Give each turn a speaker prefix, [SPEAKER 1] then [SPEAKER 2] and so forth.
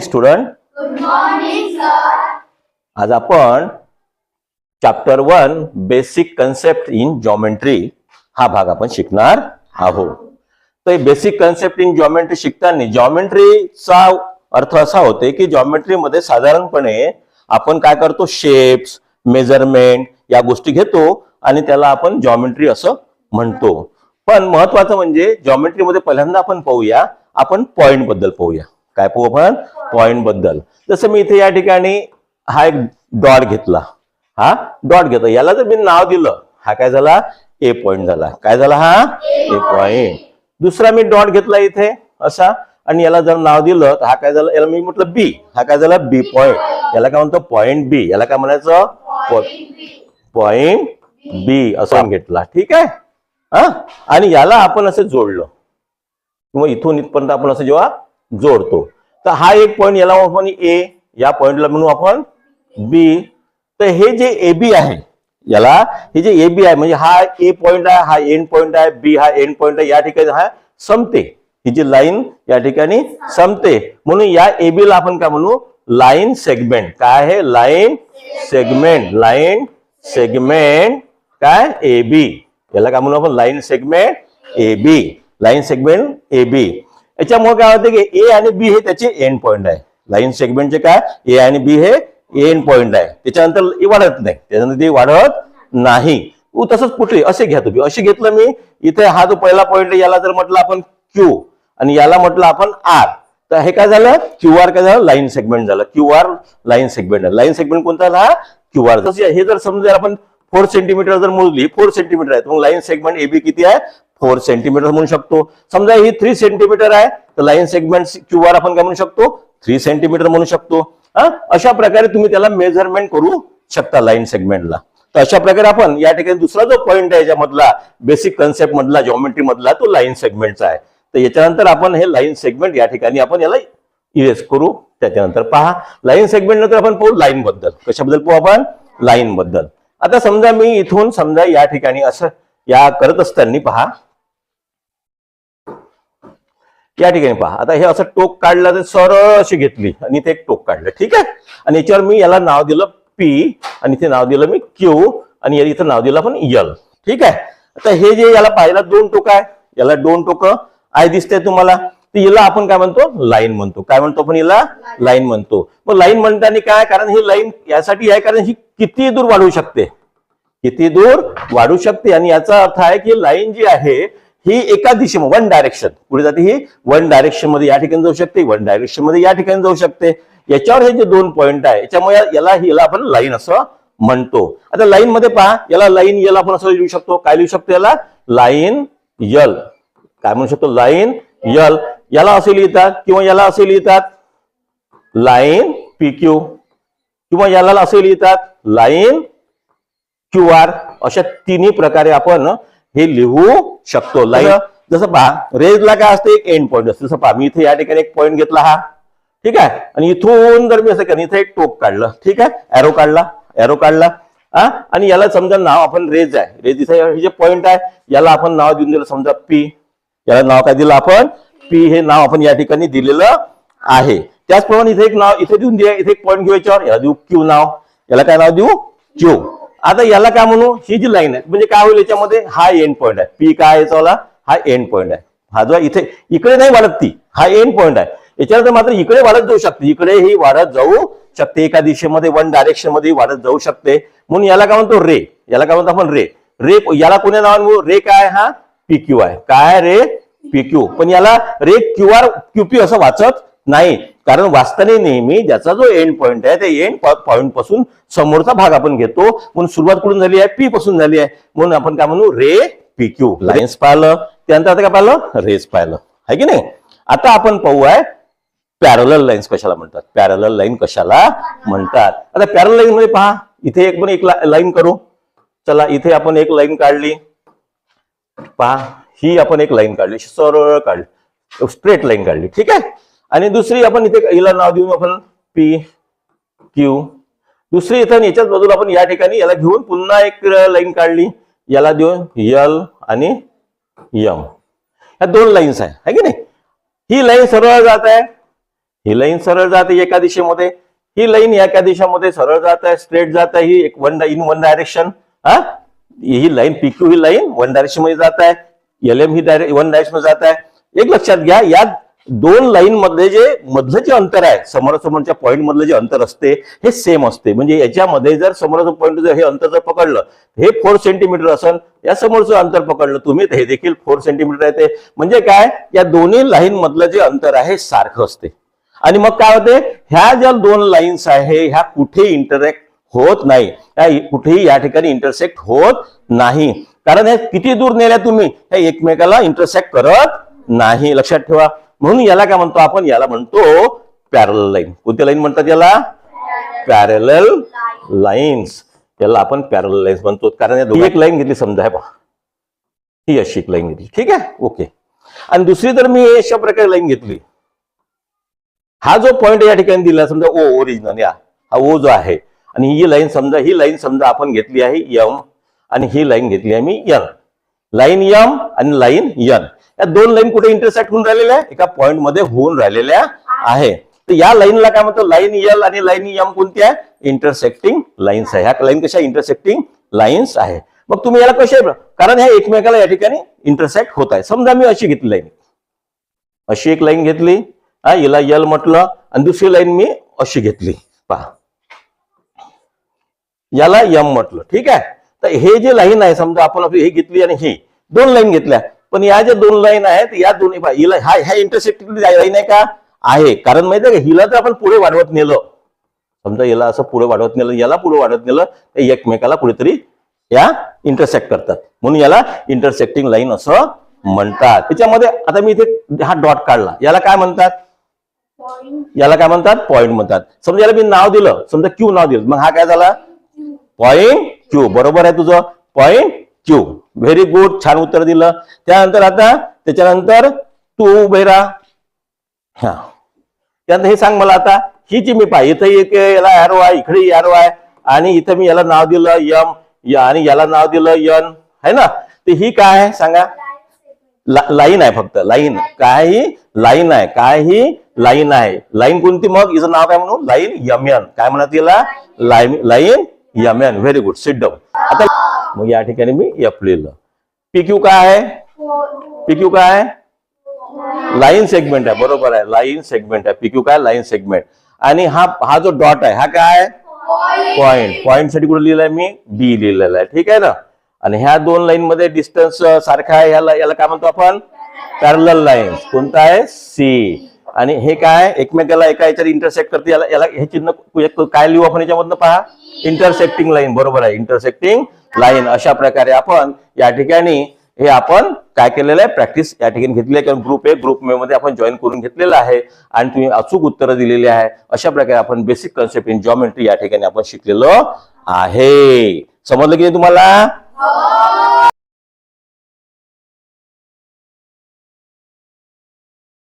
[SPEAKER 1] Student. आज आपण chapter one basic concept in geometry हा भाग आपण शिकणार आहोत. तर बेसिक कन्सेप्ट इन जॉमेट्री शिकताना जॉमेट्रीचा अर्थ असा होते की जॉमेट्रीमध्ये साधारणपणे आपण काय करतो? शेप्स मेजरमेंट या गोष्टी घेतो आणि त्याला आपण जॉमेट्री असं म्हणतो. पण महत्वाचं म्हणजे जॉमेट्रीमध्ये पहिल्यांदा आपण पाहूया आपण पॉइंटबद्दल पाहूया. काय पाहू आपण? पॉइंटबद्दल. जसं मी इथे या ठिकाणी हा एक डॉट घेतला. हा? डॉट घेतो याला जर मी नाव दिलं हा काय झाला? ए पॉइंट झाला. काय झाला हा? ए पॉइंट दुसरा मी डॉट घेतला इथे असा. आणि याला जर नाव दिलं तर हा काय झालं? याला मी म्हटलं बी हा काय झाला? बी पॉइंट याला काय म्हणतो? पॉइंट बी याला काय म्हणायचं? पॉइंट बी असं घेतला. ठीक आहे? हा? आणि याला आपण असं जोडलं. किंवा इथून इथपर्यंत आपण असं जेव्हा जोडतो. तर हा एक पॉइंट आपण ए या पॉइंटला म्हणू आपण बी तर हे जे ए बी आहे, याला हे जे ए बी म्हणजे हा ए पॉइंट आहे, हा एंड पॉइंट आहे बी हा एंड पॉइंट आहे, या ठिकाणी हा संपते. ही जी लाईन या संपते. या ए बी ला आपण सेगमेंट काय आहे? लाईन सेगमेंट लाईन सेगमेंट काय? ए बी आपण? Line segment A B line segment A B याच्यामुळे काय होतं की ए आणि बी हे त्याचे एंड पॉईंट आहे. लाईन सेगमेंटचे काय? ए आणि बी हे एंड पॉईंट आहे. त्याच्यानंतर e वाढत नाही. त्याच्यानंतर ते वाढत नाही. तसंच कुठली? असे घ्या तुम्ही. असे घेतलं मी इथे हा जो पहिला पॉईंट आहे याला जर म्हटलं आपण क्यू आणि याला म्हटलं आपण आर तर हे काय झालं? क्यू आर काय झालं? लाईन सेगमेंट झालं. Q R line segment line segment कोणता झाला? क्यू आर हे जर समजा आपण फोर सेंटीमीटर जर मोजली फोर सेंटीमीटर आहे. तर मग लाईन सेगमेंट एबी किती आहे? फोर सेंटीमीटर म्हणू शकतो. समजा ही थ्री सेंटीमीटर आहे तर लाईन सेगमेंट क्यू आर आपण काय म्हणू शकतो? थ्री सेंटीमीटर म्हणू शकतो. हा? अशा प्रकारे तुम्ही त्याला मेजरमेंट करू शकता लाईन सेगमेंटला तर अशा प्रकारे आपण या ठिकाणी दुसरा जो पॉईंट आहे याच्यामधला बेसिक कन्सेप्ट मधला जॉमेट्री मधला तो लाईन सेगमेंटचा आहे. तर याच्यानंतर आपण हे लाईन सेगमेंट या ठिकाणी आपण याला इरेज करू. त्याच्यानंतर पहा. लाईन सेगमेंट नंतर आपण पाहू लाईन बद्दल. कशाबद्दल पाहू आपण? लाईन बद्दल. आता समजा मी इथून समजा या ठिकाणी असं या करत असताना पहा. या ठिकाणी पहा. आता हे असं टोक काढलं तर सरळ अशी घेतली आणि इथे एक टोक काढलं. ठीक आहे? आणि याच्यावर मी याला नाव दिलं पी आणि इथे नाव दिलं मी क्यू आणि इथं नाव दिलं आपण यल ठीक आहे? आता हे जे याला पाहिला दोन टोक आहे. याला दोन टोक आय दिसते तुम्हाला. तर याला आपण काय म्हणतो? लाईन म्हणतो. काय म्हणतो आपण याला? लाईन म्हणतो. मग लाईन म्हणताना काय? कारण ही लाईन यासाठी आहे कारण ही किती दूर वाढवू शकते? किती दूर वाढू शकते? आणि याचा अर्थ आहे की लाईन जी आहे ही एका दिशेमध्ये वन डायरेक्शन पुढे जाते ही? वन डायरेक्शनमध्ये या ठिकाणी जाऊ शकते वन डायरेक्शनमध्ये या ठिकाणी जाऊ शकते. याच्यावर हे जे दोन पॉइंट आहे याच्यामुळे याला याला आपण लाईन असं म्हणतो. आता लाईन मध्ये पहा याला लाईन यल आपण असं लिहू शकतो. काय लिहू शकतो याला? लाईन यल काय म्हणू शकतो? लाईन यल याला असे लिहितात किंवा याला असे लिहितात? लाईन पी क्यू किंवा याला असे लिहितात? लाईन क्यू आर अशा तिन्ही प्रकारे आपण हे लिहू शकतो. लाईन जसं पहा रेजला काय असतं? एक एंड पॉईंट असतं. जसं पहा मी इथे या ठिकाणी एक पॉईंट घेतला हा. ठीक आहे? आणि इथून जर मी असं केलं इथे एक टोक काढलं. ठीक आहे? एरो काढला. एरो काढला. हा? आणि याला समजा नाव आपण रेज आहे. रेज इथे हे जे पॉईंट आहे याला आपण नाव देऊन दिलं. समजा पी याला नाव काय दिलं आपण? पी हे नाव आपण या ठिकाणी दिलेलं आहे. त्याचप्रमाणे इथे एक नाव इथे देऊन द्या इथे एक पॉईंट घेऊ याच्यावर याला देऊ क्यू नाव. याला काय नाव देऊ? क्यू आता याला काय म्हणू? ही जी लाईन आहे म्हणजे काय होईल याच्यामध्ये? हा एंड पॉईंट आहे. पी काय याचा हा एंड पॉईंट आहे. हा जो इथे इकडे नाही वाढत ती. हा एंड पॉईंट आहे. याच्यानंतर मात्र इकडे वाढत जाऊ शकते. इकडे ही वाढत जाऊ शकते. एका दिशेमध्ये वन डायरेक्शनमध्ये वाढत जाऊ शकते. म्हणून याला काय म्हणतो? रे. याला काय म्हणतो आपण? रे. रे याला कोण्या नावाने रे काय हा? पी क्यू आहे. काय रे? पी क्यू पण याला रे क्यू आर क्यूपी असं वाचत नाही. कारण वाचताना नेहमी ज्याचा जो एंड पॉईंट आहे त्या एंड पॉईंटपासून समोरचा भाग आपण घेतो. म्हणून सुरुवात कुठून झाली आहे? पी पासून झाली आहे. म्हणून आपण काय म्हणू? रे पी क्यू लाईन्स पाहिलं. त्यानंतर आता काय पाहिलं? रेस पाहिलं. आहे की नाही? आता आपण पाहूया पॅरल लाईन्स कशाला म्हणतात? पॅरल लाईन कशाला म्हणतात? आता पॅरल लाईन मध्ये पहा. इथे एक पण एक लाईन करू. चला इथे आपण एक लाईन काढली. पहा. ही आपण एक लाईन काढली. सरळ काढली. स्ट्रेट लाईन काढली. ठीक आहे? आणि दुसरी आपण इथे हिला नाव देऊन आपण पी क्यू दुसरी इथं याच्याच बाजूला आपण या ठिकाणी याला घेऊन पुन्हा एक लाईन काढली. याला देऊन यल आणि यम ह्या दोन लाईन्स आहे. है की नाही? ही लाईन सरळ जात आहे. ही लाईन सरळ जाते एका दिशेमध्ये. ही लाईन एका दिशेमध्ये सरळ जात आहे स्ट्रेट जात आहे. ही एक वन इन वन डायरेक्शन हा? ही लाईन पीक्यू ही लाईन वन डायरेक्शनमध्ये जात आहे. एल एम ही डायरेक्ट वन डायरेक्शनमध्ये जात आहे. एक लक्षात घ्या या दोन लाईन मधले जे मधलं जे अंतर आहे समोरासमोरच्या पॉईंट मधलं जे अंतर असते हे सेम असते. म्हणजे याच्यामध्ये जर समोरासमोर पॉईंट जर हे अंतर जर पकडलं हे फोर सेंटीमीटर असेल या समोरचं अंतर पकडलं तुम्ही हे देखील फोर सेंटीमीटर आहे ते. म्हणजे काय? या दोन्ही लाईन मधलं जे अंतर आहे सारखं असते. आणि मग काय होते? ह्या ज्या दोन लाईन्स आहे ह्या कुठे इंटरॅक्ट होत नाही. कुठेही या ठिकाणी इंटरसेक्ट होत नाही. कारण हे किती दूर नेल्या तुम्ही? हे एकमेकाला इंटरसेक्ट करत नाही. लक्षात ठेवा. म्हणून याला काय म्हणतो आपण? याला म्हणतो पॅरल लाईन कोणत्या लाईन म्हणतात याला? पॅरल लाईन्स याला आपण पॅरल लाईन्स म्हणतो. कारण या दोघी एक लाईन घेतली समजा हे पहा. ही अशी एक लाईन घेतली. ठीक आहे? ओके आणि दुसरी तर मी अशा प्रकारे लाईन घेतली हा जो पॉइंट या ठिकाणी दिला समजा ओ ओरिजिनल या. हा ओ जो आहे. आणि ही लाईन समजा ही लाईन समजा आपण घेतली आहे यम आणि ही लाईन घेतली आहे मी यन लाईन यम आणि लाईन यन. या दोन लाईन कुठे इंटरसेक्ट होऊन राहिलेल्या आहे? एका पॉइंटमध्ये होऊन राहिलेल्या आहे. तर या लाईनला काय म्हणतो लाईन यल आणि लाईन यम कोणती आहे? इंटरसेक्टिंग लाईन्स आहे. ह्या लाईन कशा? इंटरसेक्टिंग लाईन्स आहे. मग तुम्ही याला कसे कारण ह्या एकमेकाला या ठिकाणी इंटरसेक्ट होत आहे. समजा मी अशी घेतली लाईन. अशी एक लाईन घेतली. हा हिला यल म्हटलं. आणि दुसरी लाईन मी अशी घेतली. पहा. याला यम म्हटलं. ठीक आहे? तर हे जे लाईन आहे समजा आपण आपली हे घेतली आणि ही. दोन लाईन घेतल्या. पण या ज्या दोन लाईन आहेत या दोन्ही हिला हा ह्या इंटरसेक्टिंग लाईन आहे का? आहे. कारण माहिती आहे का हिला तर आपण पुढे वाढवत नेलं. समजा याला असं पुढे वाढवत नेलं याला पुढे वाढवत नेलं तर एकमेकाला कुठेतरी या इंटरसेक्ट करतात. म्हणून याला इंटरसेक्टिंग लाईन असं म्हणतात. त्याच्यामध्ये आता मी इथे हा डॉट काढला. याला काय म्हणतात? याला काय म्हणतात? पॉइंट म्हणतात. समजा याला मी नाव दिलं. समजा क्यू नाव दिलं. मग हा काय झाला? पॉइंट क्यू बरोबर आहे तुझं? पॉइंट क्यू व्हेरी गुड छान उत्तर दिलं. त्यानंतर आता त्याच्यानंतर तू उभे राहा. हा. त्यानंतर हे सांग मला आता ही जी मी पाहिजे इथं एक याला एरो आहे इकडे एरो आहे आणि इथं मी याला नाव दिलं यम या आणि याला नाव दिलं यन है ना? तर ही काय आहे सांगा? लाईन आहे फक्त लाईन काय ही लाईन आहे काय ही लाईन आहे. लाईन कोणती मग? हिचं नाव काय म्हणू लाईन यमयन काय म्हणत याला line line M N very good sit down आता मग या ठिकाणी मी एफ लिहिलं. पीक्यू काय आहे? पीक्यू काय आहे? लाईन सेगमेंट आहे बरोबर आहे. लाईन सेगमेंट आहे. पीक्यू काय? लाईन सेगमेंट आणि हा हा जो डॉट आहे हा काय आहे? पॉइंट पॉइंटसाठी कुठे लिहिलाय मी? बी लिहिलेला आहे. ठीक आहे ना? आणि ह्या दोन लाईन मध्ये डिस्टन्स सारखा आहे याला याला काय म्हणतो आपण? पॅरल लाईन कोणता आहे? सी आणि हे काय एकमेकाला एका याच्यात इंटरसेक्ट करते. याला याला हे चिन्ह काय लिहू आपण याच्यामधनं पहा? इंटरसेक्टिंग लाईन बरोबर आहे. इंटरसेक्टिंग लाईन अशा प्रकारे आपण या ठिकाणी हे आपण काय केलेलं आहे? प्रॅक्टिस या ठिकाणी घेतली आहे. कारण ग्रुप आहे ग्रुप मे मध्ये आपण जॉईन करून घेतलेलं आहे. आणि तुम्ही अचूक उत्तरं दिलेली आहे. अशा प्रकारे आपण बेसिक कन्सेप्ट इन जॉमेट्री या ठिकाणी आपण शिकलेलो आहे. समजलं की तुम्हाला? हो.